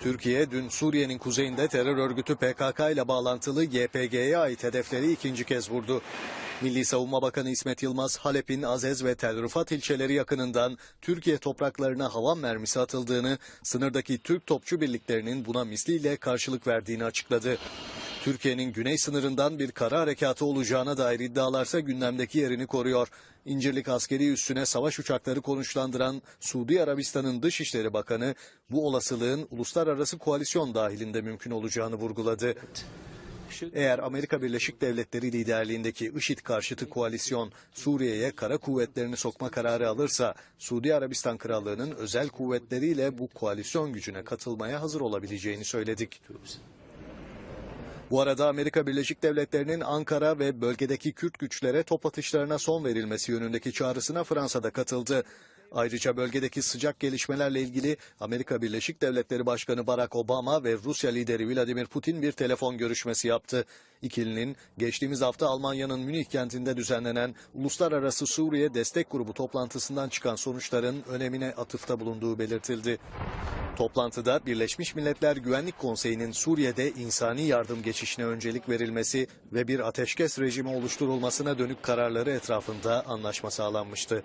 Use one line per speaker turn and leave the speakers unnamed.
Türkiye dün Suriye'nin kuzeyinde terör örgütü PKK ile bağlantılı YPG'ye ait hedefleri ikinci kez vurdu. Milli Savunma Bakanı İsmet Yılmaz, Halep'in Azez ve Tel Rifat ilçeleri yakınından Türkiye topraklarına havan mermisi atıldığını, sınırdaki Türk topçu birliklerinin buna misliyle karşılık verdiğini açıkladı. Türkiye'nin güney sınırından bir kara harekatı olacağına dair iddialarsa gündemdeki yerini koruyor. İncirlik askeri üssüne savaş uçakları konuşlandıran Suudi Arabistan'ın Dışişleri Bakanı bu olasılığın uluslararası koalisyon dahilinde mümkün olacağını vurguladı. Eğer Amerika Birleşik Devletleri liderliğindeki IŞİD karşıtı koalisyon Suriye'ye kara kuvvetlerini sokma kararı alırsa Suudi Arabistan Krallığı'nın özel kuvvetleriyle bu koalisyon gücüne katılmaya hazır olabileceğini söyledik. Bu arada Amerika Birleşik Devletleri'nin Ankara ve bölgedeki Kürt güçlere top atışlarına son verilmesi yönündeki çağrısına Fransa'da katıldı. Ayrıca bölgedeki sıcak gelişmelerle ilgili Amerika Birleşik Devletleri Başkanı Barack Obama ve Rusya lideri Vladimir Putin bir telefon görüşmesi yaptı. İkilinin geçtiğimiz hafta Almanya'nın Münih kentinde düzenlenen Uluslararası Suriye Destek Grubu toplantısından çıkan sonuçların önemine atıfta bulunduğu belirtildi. Toplantıda Birleşmiş Milletler Güvenlik Konseyi'nin Suriye'de insani yardım geçişine öncelik verilmesi ve bir ateşkes rejimi oluşturulmasına dönük kararları etrafında anlaşma sağlanmıştı.